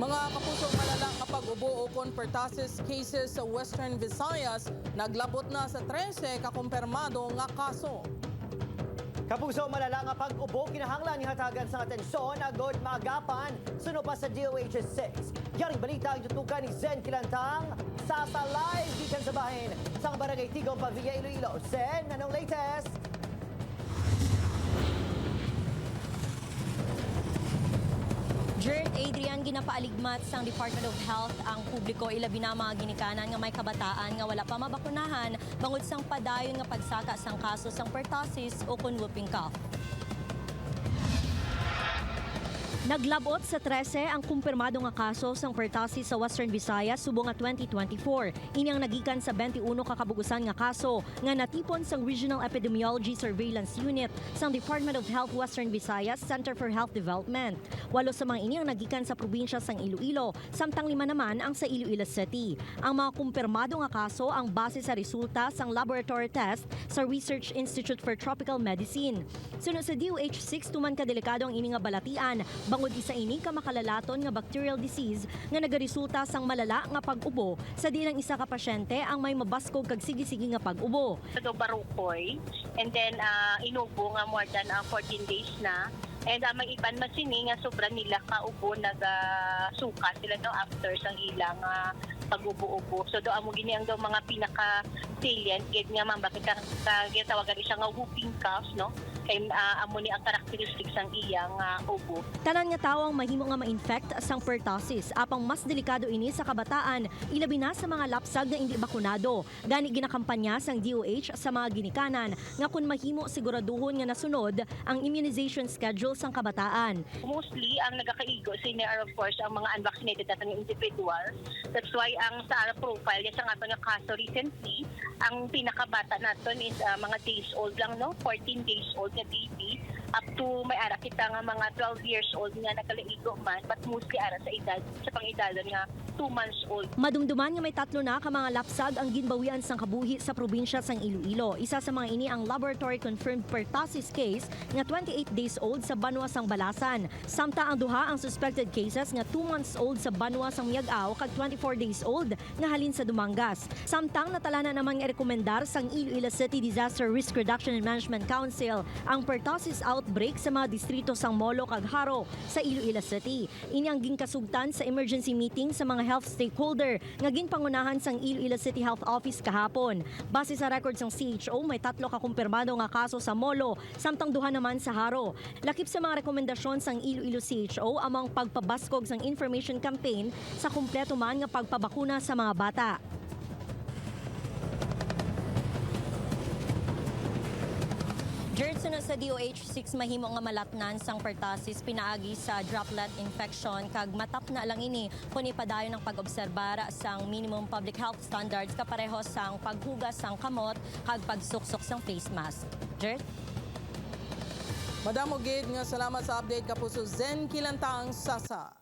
Mga kapuso malala nga pag-ubo o conpertasis cases sa Western Visayas naglabot na sa 13 kakumpirmado nga kaso. Kapuso malala nga pag-ubo kinahanglan ni hatagan sa atensyon agod maagapan suno pa sa DOH 6. Yaring balita ang tutukan ni Zen Kilantang sa sa live gikan sa bahin sa barangay Tigong Pavilla Iloilo. Zen, anong latest? Jern Adrian ginapaaligmat sang Department of Health ang publiko ilabi na mga ginikanan nga may kabataan nga wala pa mabakunahan bangod sang padayon nga pagsaka sang kaso sang pertussis o kun whooping cough. Naglabot sa 13 ang kumpirmado nga kaso sang pertussis sa Western Visayas subong nga 2024. Inyang nagikan sa 21 kakabugusan nga kaso nga natipon sang Regional Epidemiology Surveillance Unit sang Department of Health Western Visayas Center for Health Development. Walo sa mga inyang nagikan sa probinsya sang Iloilo, samtang lima naman ang sa Iloilo City. Ang mga kumpirmado nga kaso ang base sa resulta sang laboratory test sa Research Institute for Tropical Medicine. Sunod sa DOH6 tuman ka delikado ang ini nga balatian bangod isa ini ka makalalaton nga bacterial disease nga nagaresulta sang malala nga pag-ubo sa di lang isa ka pasyente ang may mabaskog kag sige-sige nga pag-ubo. do Barukoy. And then, uh, inubo nga more than uh, 14 days na. And uh, may iban masini nga sobrang nila kaubo nagasuka sila no after sang ilang uh, pag-ubo-ubo. So do amo gini ang daw mga pinaka salient gid nga man bakit ka, ka gitawagan siya nga whooping cough no kay uh, amo ni ang characteristics sang iyang uh, ubo. Tanan nga tawo ang mahimo nga ma-infect sang pertussis apang mas delikado ini sa kabataan ilabi na sa mga lapsag nga hindi bakunado. Gani ginakampanya sang DOH sa mga ginikanan nga kun mahimo siguraduhon nga nasunod ang immunization schedule sang kabataan. mostly ang nagakaigo are of course ang mga unvaccinated at ang individual. That's why ang sa our profile yes, ang ato nga kaso recently, ang pinakabata naton is ah, mga days old lang no, 14 days old nga baby up to may ara kita nga mga 12 years old nga nakalaigo man but mostly ara sa edad sa pangedadon nga 2 months old. Madumduman nga may tatlo na ka mga lapsag ang ginbawian sang kabuhi sa probinsya sang Iloilo. Isa sa mga ini ang laboratory confirmed pertussis case nga 28 days old sa Banwa sang Balasan. Samta ang duha ang suspected cases nga 2 months old sa Banwa sang Miagao kag 24 days old nga halin sa Dumangas. Samtang natala na naman nga rekomendar sang Iloilo City Disaster Risk Reduction and Management Council ang pertussis outbreak sa mga distrito sang Molo kag Haro sa Iloilo City. Ini ang ginkasugtan sa emergency meeting sa mga health stakeholder nga ginpangunahan sang Iloilo City Health Office kahapon. Base sa records ng CHO, may tatlo ka kumpirmado nga kaso sa Molo, samtang duha naman sa Haro. Lakip sa mga rekomendasyon sang Iloilo CHO amang pagpabaskog sang information campaign sa kumpleto man nga pagpabakuna sa mga bata. Jertson sa DOH6 mahimo nga malatnan sang pertussis pinaagi sa droplet infection kag matap na lang ini kun ipadayon ng pag-obserbar sang minimum public health standards kapareho sang paghugas sang kamot kag pagsuksok sang face mask. Jert? Madam Ogid nga salamat sa update kapuso Zen Kilantang Sasa.